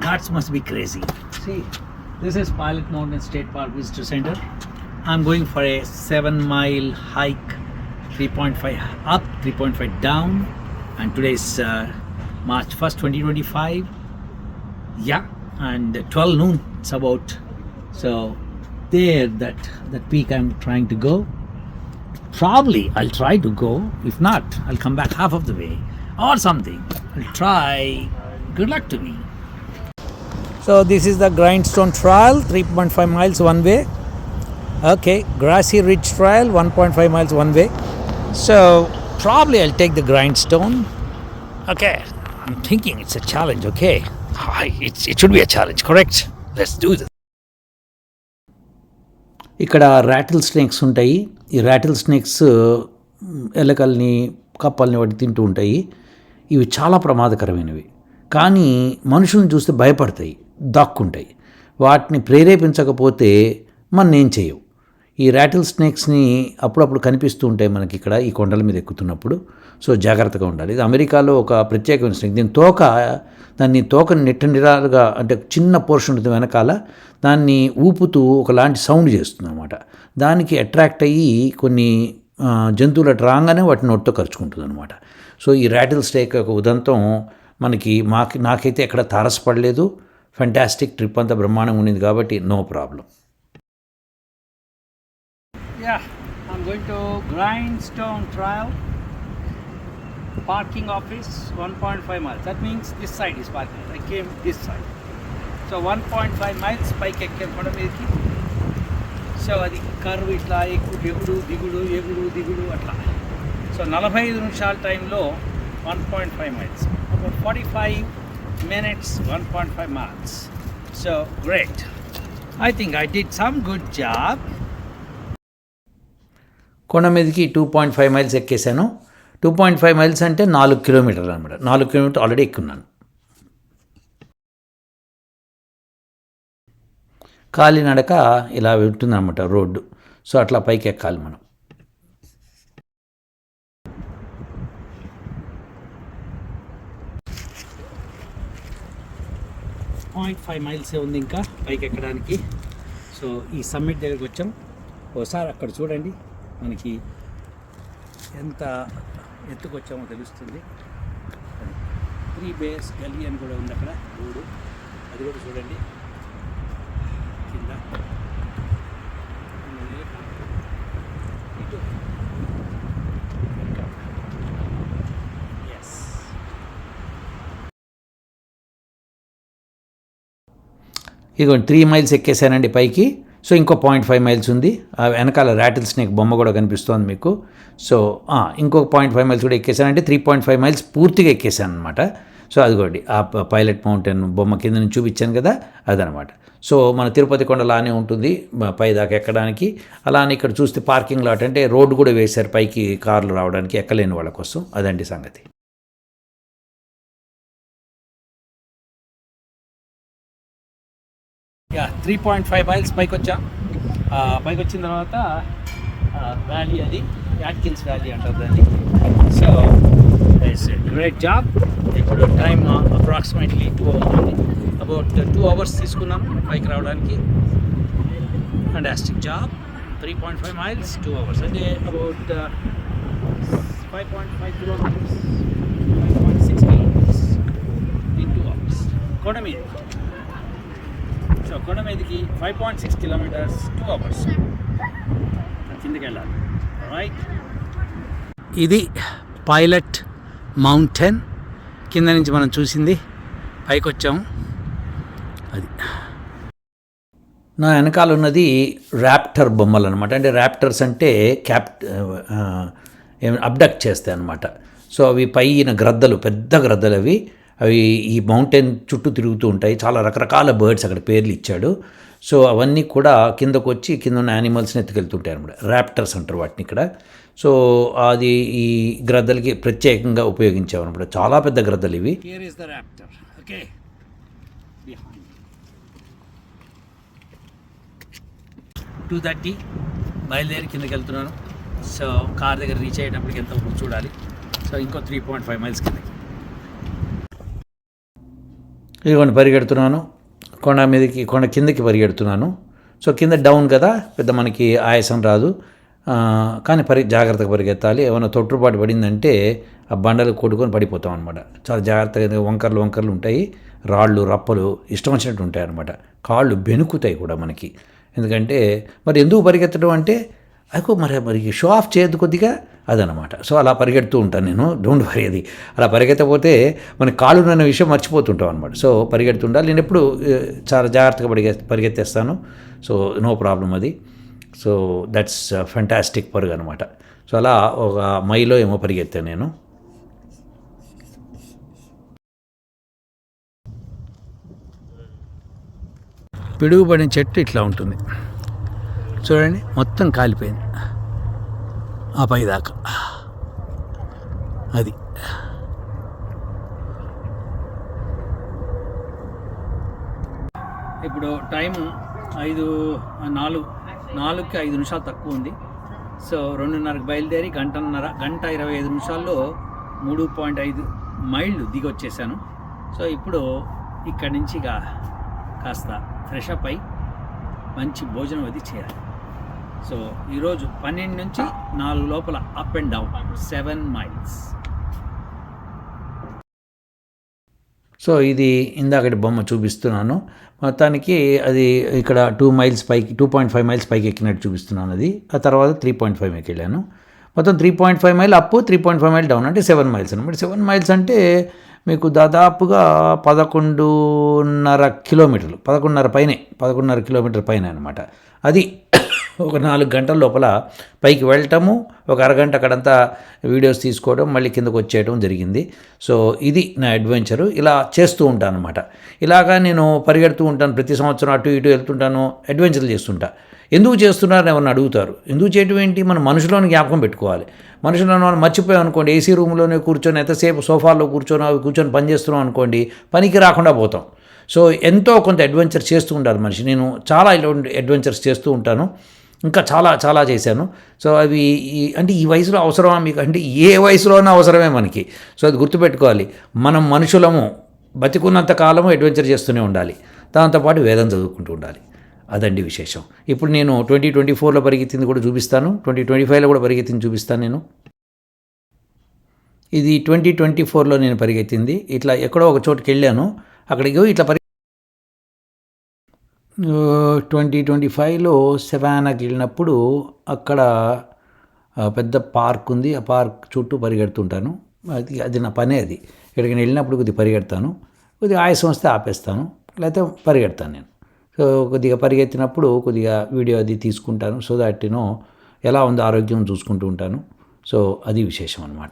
That must be crazy. See, this is Pilot Mountain State Park Visitor Center. I'm going for a seven mile hike, 3.5 up, 3.5 down, and today is uh, March 1st, 2025. Yeah, and 12 noon, it's about. So, there, that, that peak I'm trying to go. Probably I'll try to go. If not, I'll come back half of the way or something. I'll try. Good luck to me. So this is the grindstone trail three point five miles one way okay grassy ridge trail one point five miles one way so probably I'll take the grindstone okay I'm thinking it's a challenge okay it's it should be a challenge correct let's do this ఇక్కడ rattle snakes ఉంటాయి. ఈ rattlesnakes uh, ఎలకల్ని కప్పల్ని వాటి తింటూ ఉంటాయి. ఇవి చాలా ప్రమాదకరమైనవి. కానీ మనుషులను చూస్తే భయపడతాయి. దాక్కుంటాయి. వాటిని ప్రేరేపించకపోతే మన ఏం చేయవు. ఈ ర్యాటిల్ స్నేక్స్ని అప్పుడప్పుడు కనిపిస్తూ ఉంటాయి మనకి ఇక్కడ ఈ కొండల మీద ఎక్కుతున్నప్పుడు. సో జాగ్రత్తగా ఉండాలి. ఇది అమెరికాలో ఒక ప్రత్యేకమైన స్నేక్ దీని తోక దాన్ని తోకని నిట్టనిరాలుగా అంటే చిన్న పోర్షన్ ఉంటుంది వెనకాల. దాన్ని ఊపుతూ ఒకలాంటి సౌండ్ చేస్తుంది అనమాట దానికి అట్రాక్ట్ అయ్యి కొన్ని జంతువులు అటు రాగానే వాటిని నోటితో ఖర్చుకుంటుంది అనమాట సో ఈ ర్యాటిల్ స్నేక్ యొక్క ఉదంతం మనకి మాకి నాకైతే ఎక్కడ తారసపడలేదు. ఫెంటాస్టిక్ ట్రిప్ అంతా బ్రహ్మాండంగా ఉండింది కాబట్టి no problem Yeah, I'm going to Grindstone Trail. Parking office 1.5 miles. That means this side is parking. I came this side. So 1.5 miles పైకి ఎక్కాను కూడా మీదకి సో అది కర్వ్ ఇట్లా ఎక్కువ ఎగుడు దిగుడు ఎగుడు దిగుడు అట్లా సో నలభై ఐదు నిమిషాల టైంలో వన్ పాయింట్ ఫైవ్ మైల్స్ ఒక forty five minutes one point five great. So think I think I good some good job కొండ మీదకి టూ పాయింట్ ఫైవ్ మైల్స్ ఎక్కేసాను టూ పాయింట్ ఫైవ్ మైల్స్ అంటే నాలుగు కిలోమీటర్లు అనమాట. నాలుగు కిలోమీటర్ ఆల్రెడీ ఎక్కున్నాను. కాలినడక ఇలా ఉంటుందన్నమాట రోడ్డు. సో అట్లా పైకి ఎక్కాలి మనం. పాయింట్ ఫైవ్ మైల్సే ఉంది ఇంకా పైకి ఎక్కడానికి. సో ఈ సమ్మిట్ దగ్గరికి వచ్చాం. ఒకసారి అక్కడ చూడండి మనకి ఎంత ఎత్తుకొచ్చామో తెలుస్తుంది. త్రీ బేస్ గల్లీ అని కూడా ఉంది అక్కడ. రోడ్డు అది కూడా చూడండి కింద ఇటు ఎస్ ఇదిగోండి త్రీ మైల్స్ ఎక్కేసానండి పైకి. సో ఇంకో పాయింట్ ఫైవ్ మైల్స్ ఉంది. ఆ వెనకాల ర్యాటిల్ స్నేక్ బొమ్మ కూడా కనిపిస్తోంది మీకు. సో ఇంకొక పాయింట్ ఫైవ్ మైల్స్ కూడా ఎక్కేసానంటే త్రీ పాయింట్ ఫైవ్ మైల్స్ పూర్తిగా ఎక్కేసాను అనమాట సో అదిగోండి ఆ ప- పైలట్ మౌంటైన్ బొమ్మ కింద నుంచి చూపించాను కదా అదనమాట సో మన తిరుపతి కొండ లానే ఉంటుంది పై దాకా ఎక్కడానికి. అలానే ఇక్కడ చూస్తే పార్కింగ్ లాట్ అంటే రోడ్డు కూడా వేశారు పైకి కార్లు రావడానికి ఎక్కలేని వాళ్ళ కోసం. అదండి సంగతి. త్రీ పాయింట్ ఫైవ్ మైల్స్ పైకి వచ్చాం. పైకి వచ్చిన తర్వాత వ్యాలీ అది యాట్కిన్స్ వ్యాలీ అంటారు దాన్ని. సో ఇట్స్ గ్రేట్ జాబ్ ఇప్పుడు టైం అప్రాక్సిమేట్లీ టూ అవుతుంది అబౌట్ టూ అవర్స్ తీసుకున్నాం పైకి రావడానికి. Fantastic job three point five miles two hours అంటే about five point five kilometres five point six kilometres in two hours కొండ మీద. సో కొండ మీదకి five point six kilometres two hours కిందకి వెళ్ళాలి రైట్ ఇది పైలట్ మౌంటైన్. కింద నుంచి మనం చూసింది పైకి వచ్చాము అది. నా వెనకాల ఉన్నది ర్యాప్టర్ బొమ్మలు అనమాట అంటే ర్యాప్టర్స్ అంటే క్యాప్ అబ్డక్ట్ చేస్తాయి అనమాట సో అవి పైన గ్రద్దలు పెద్ద గ్రద్దలు అవి అవి ఈ మౌంటైన్ చుట్టూ తిరుగుతూ ఉంటాయి. చాలా రకరకాల బర్డ్స్ అక్కడ పేర్లు ఇచ్చాడు. సో అవన్నీ కూడా కిందకు వచ్చి కింద ఉన్న యానిమల్స్ని ఎత్తుకెళ్తుంటాయి అనమాట ర్యాప్టర్స్ అంటారు వాటిని ఇక్కడ. సో అది ఈ గ్రద్దలకి ప్రత్యేకంగా ఉపయోగించామన్నమాట చాలా పెద్ద గ్రద్దలు ఇవి. ద ఓకే టూ థర్టీ బయలుదేరి కిందకి వెళ్తున్నాను. సో కార్ దగ్గర రీచ్ అయ్యేటప్పటికి ఎంత చూడాలి. సో ఇంకో త్రీ పాయింట్ ఫైవ్ మైల్స్ కిందకి ఇదిగోండి పరిగెడుతున్నాను. కొండ మీదకి కొండ కిందకి పరిగెడుతున్నాను. సో కింద డౌన్ కదా పెద్ద మనకి ఆయాసం రాదు. కానీ పరి జాగ్రత్తగా పరిగెత్తాలి. ఏమైనా తొట్టుపాటు పడిందంటే ఆ బండలు కొట్టుకొని పడిపోతాం అనమాట చాలా జాగ్రత్తగా వంకర్లు వంకర్లు ఉంటాయి. రాళ్ళు రప్పలు ఇష్టం వచ్చినట్టు ఉంటాయి అనమాట కాళ్ళు బెనుకుతాయి కూడా మనకి. ఎందుకంటే మరి ఎందుకు పరిగెత్తడం అంటే అదిగో మరి మరి షో ఆఫ్ చేయద్దు కొద్దిగా అదనమాట సో అలా పరిగెడుతూ ఉంటాను నేను. డోంట్ వరీ అది. అలా పరిగెత్తపోతే మన కాళ్ళు అనే విషయం మర్చిపోతుంటాం అనమాట సో పరిగెడుతుండాలి నేను ఎప్పుడు చాలా జాగ్రత్తగా పరిగె పరిగెత్తేస్తాను. సో నో ప్రాబ్లం అది. సో దట్స్ ఫెంటాస్టిక్ పరుగు అనమాట సో అలా ఒక మైలో ఏమో పరిగెత్తాను నేను. పిడుగుపడిన చెట్టు ఇట్లా ఉంటుంది. చూడండి మొత్తం కాలిపోయింది. ఆ పైదాకా అది. ఇప్పుడు టైం ఐదు నాలుగు నాలుగుకి ఐదు నిమిషాలు తక్కువ ఉంది. సో రెండున్నరకు బయలుదేరి గంటన్నర గంట ఇరవై ఐదు నిమిషాల్లో మూడు పాయింట్ ఐదు మైళ్ళు దిగి వచ్చేసాను సో ఇప్పుడు ఇక్కడి నుంచి ఇక కాస్త ఫ్రెష్ అప్ అయి మంచి భోజనం అది చేయాలి. సో ఈరోజు పన్నెండు నుంచి నాలుగు లోపల up and down seven miles so ఇది ఇందాకటి బొమ్మ చూపిస్తున్నాను. మొత్తానికి అది ఇక్కడ టూ మైల్స్ పైకి టూ పాయింట్ ఫైవ్ మైల్స్ పైకి ఎక్కినట్టు చూపిస్తున్నాను అది. ఆ తర్వాత త్రీ పాయింట్ ఫైవ్ ఎక్కి వెళ్ళాను. మొత్తం three point five mile up three point five mile down అంటే సెవెన్ మైల్స్ అనమాట సెవెన్ మైల్స్ అంటే మీకు దాదాపుగా పదకొండున్నర కిలోమీటర్లు పదకొండున్నర పైనే పదకొండున్నర కిలోమీటర్ పైన అనమాట అది ఒక నాలుగు గంటల లోపల పైకి వెళ్ళటము ఒక అరగంట అక్కడంతా వీడియోస్ తీసుకోవడం మళ్ళీ కిందకు వచ్చేయడం జరిగింది. సో ఇది నా అడ్వెంచరు. ఇలా చేస్తూ ఉంటాను అనమాట ఇలాగా నేను పరిగెడుతూ ఉంటాను. ప్రతి సంవత్సరం అటు ఇటు వెళ్తుంటాను అడ్వెంచర్లు చేస్తుంటా. ఎందుకు చేస్తున్నారని ఎవరిని అడుగుతారు? ఎందుకు చేయటం ఏంటి? మన మనుషులను జ్ఞాపకం పెట్టుకోవాలి. మనుషులను మనం మర్చిపోయాం అనుకోండి ఏసీ రూమ్లోనే కూర్చొని ఎంతసేపు సోఫాలో కూర్చొని అవి కూర్చొని పనిచేస్తున్నాం అనుకోండి పనికి రాకుండా పోతాం. సో ఎంతో కొంత అడ్వెంచర్ చేస్తూ ఉండాలి మనిషి. నేను చాలా ఇలాంటి అడ్వెంచర్స్ చేస్తూ ఉంటాను. ఇంకా చాలా చాలా చేశాను. సో అవి అంటే ఈ వయసులో అవసరమా మీకు? అంటే ఏ వయసులోనే అవసరమే మనకి. సో అది గుర్తుపెట్టుకోవాలి. మనం మనుషులము బతికున్నంత కాలము అడ్వెంచర్ చేస్తూనే ఉండాలి. దాంతోపాటు వేదం చదువుకుంటూ ఉండాలి. అదండి విశేషం. ఇప్పుడు నేను ట్వంటీ ట్వంటీ ఫోర్లో పరిగెత్తింది కూడా చూపిస్తాను. ట్వంటీ ట్వంటీ ఫైవ్లో కూడా పరిగెత్తింది చూపిస్తాను నేను. ఇది ట్వంటీ ట్వంటీ ఫోర్లో నేను పరిగెత్తింది. ఇట్లా ఎక్కడో ఒక చోటుకి వెళ్ళాను అక్కడికి ఇట్లా పరి ట్వంటీ ట్వంటీ ఫైవ్లో సెవానాకి వెళ్ళినప్పుడు అక్కడ పెద్ద పార్క్ ఉంది. ఆ పార్క్ చుట్టూ పరిగెడుతుంటాను. అది అది నా పనే అది. ఇక్కడికి వెళ్ళినప్పుడు కొద్దిగా పరిగెడతాను. కొద్దిగా ఆయాసం వస్తే ఆపేస్తాను. లేకపోతే పరిగెడతాను నేను. సో కొద్దిగా పరిగెత్తినప్పుడు కొద్దిగా వీడియో అది తీసుకుంటాను. సో దాట్ నేను ఎలా ఉందో ఆరోగ్యం చూసుకుంటూ ఉంటాను. సో అది విశేషం అనమాట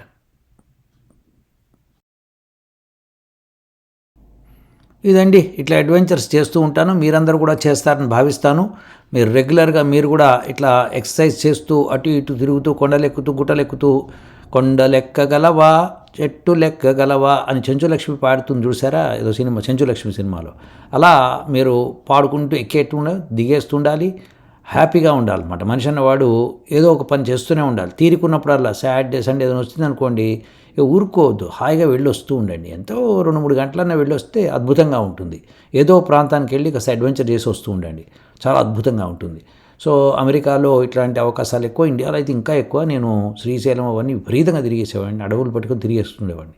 ఇదండి ఇట్లా అడ్వెంచర్స్ చేస్తూ ఉంటాను. మీరందరూ కూడా చేస్తారని భావిస్తాను. మీరు రెగ్యులర్గా మీరు కూడా ఇట్లా ఎక్సర్సైజ్ చేస్తూ అటు ఇటు తిరుగుతూ కొండలెక్కుతూ గుట్టలెక్కుతూ కొండలెక్కగలవా చెట్టు లెక్కగలవా అని చెంచులక్ష్మి పాడుతుంది చూసారా ఏదో సినిమా చెంచులక్ష్మి సినిమాలో. అలా మీరు పాడుకుంటూ ఎక్కేట్టు దిగేస్తుండాలి. హ్యాపీగా ఉండాలన్నమాట. మనిషి అన్నవాడు ఏదో ఒక పని చేస్తూనే ఉండాలి. తీరుకున్నప్పుడల్లా సాటర్డే సండే ఏదైనా వచ్చిందనుకోండి ఊరుకోవద్దు హాయిగా వెళ్ళి వస్తూ ఉండండి. ఎంతో రెండు మూడు గంటలన్నా వెళ్ళి వస్తే అద్భుతంగా ఉంటుంది. ఏదో ప్రాంతానికి వెళ్ళి కాస్త అడ్వెంచర్ చేసి వస్తూ ఉండండి. చాలా అద్భుతంగా ఉంటుంది. సో అమెరికాలో ఇట్లాంటి అవకాశాలు ఎక్కువ ఇండియాలో అయితే ఇంకా ఎక్కువ. నేను శ్రీశైలం అవన్నీ విపరీతంగా తిరిగేసేవాడిని అడవులు పట్టుకొని తిరిగేస్తుండేవాడిని.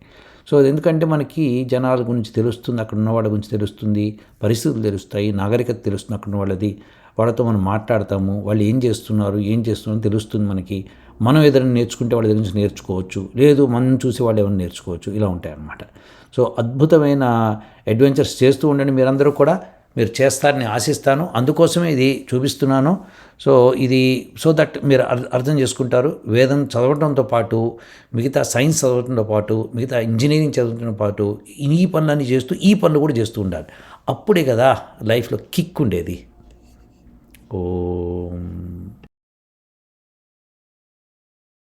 సో అది ఎందుకంటే మనకి జనాల గురించి తెలుస్తుంది అక్కడ ఉన్నవాళ్ళ గురించి తెలుస్తుంది పరిస్థితులు తెలుస్తాయి నాగరికత తెలుస్తుంది అక్కడ ఉన్న వాళ్ళది వాళ్ళతో మనం మాట్లాడతాము వాళ్ళు ఏం చేస్తున్నారు ఏం చేస్తున్నారు తెలుస్తుంది మనకి. మనం ఏదైనా నేర్చుకుంటే వాళ్ళ దగ్గర నుంచి నేర్చుకోవచ్చు. లేదు మనం చూసి వాళ్ళు ఏమైనా నేర్చుకోవచ్చు. ఇలా ఉంటాయి అన్నమాట. సో అద్భుతమైన అడ్వెంచర్స్ చేస్తూ ఉండండి మీరందరూ కూడా. మీరు చేస్తారని ఆశిస్తాను. అందుకోసమే ఇది చూపిస్తున్నాను. సో ఇది సో దట్ మీరు అర్థం చేసుకుంటారు. వేదం చదవడంతో పాటు మిగతా సైన్స్ చదవడంతో పాటు మిగతా ఇంజనీరింగ్ చదవడంతో పాటు ఈ పనులన్నీ చేస్తూ ఈ పనులు కూడా చేస్తూ ఉండాలి. అప్పుడే కదా లైఫ్లో కిక్ ఉండేది. ఓ.